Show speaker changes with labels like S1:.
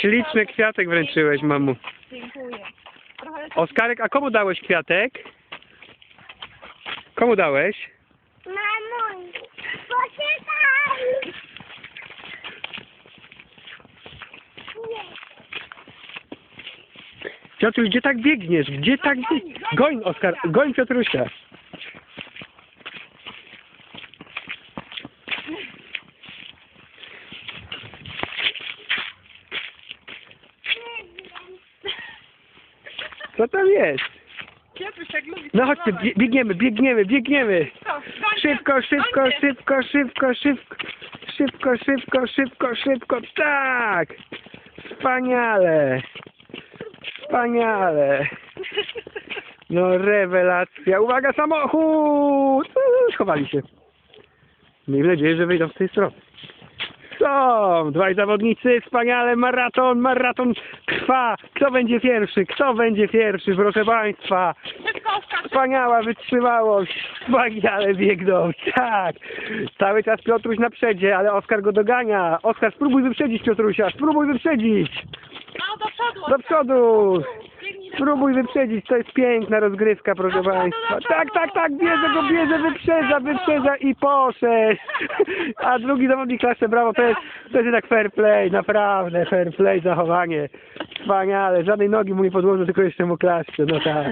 S1: Śliczny kwiatek wręczyłeś, mamu.
S2: Dziękuję.
S1: Oskarek, a komu dałeś kwiatek? Komu dałeś?
S3: Mamuś, poczekaj!
S1: Piotruś, gdzie tak biegniesz? Gdzie tak biegniesz? Goń, Oskar, goń Piotrusia. Co tam jest?
S2: Piotruś lubi
S1: No chodźcie, bie- biegniemy, biegniemy, biegniemy. Szybko, szybko, szybko, szybko, szybko, szybko, szybko, szybko, szybko, tak! Wspaniale! Wspaniale! No rewelacja, uwaga samochód! Uuu, Schowali się. Miejmy nadzieję, że wyjdą z tej strony. Są! Dwaj zawodnicy, wspaniale, maraton, maraton trwa! Kto będzie pierwszy? Kto będzie pierwszy, proszę Państwa? Wspaniała wytrzymałość, wspaniale biegną, tak. Cały czas Piotruś na przedzie, ale Oskar go dogania. Oskar, spróbuj wyprzedzić Piotrusia, spróbuj wyprzedzić.
S2: No, do przodu,
S1: Do przodu. Spróbuj wyprzedzić, to jest piękna rozgrywka, proszę Państwa. Tak, tak, tak, bierze go, bierze, wyprzedza, wyprzedza i poszedł. A drugi zawodnik klasy brawo, to jest, to jest jednak fair play, naprawdę fair play zachowanie. Wspaniale, żadnej nogi mu nie podłożył, tylko jeszcze mu klaszcze, no tak.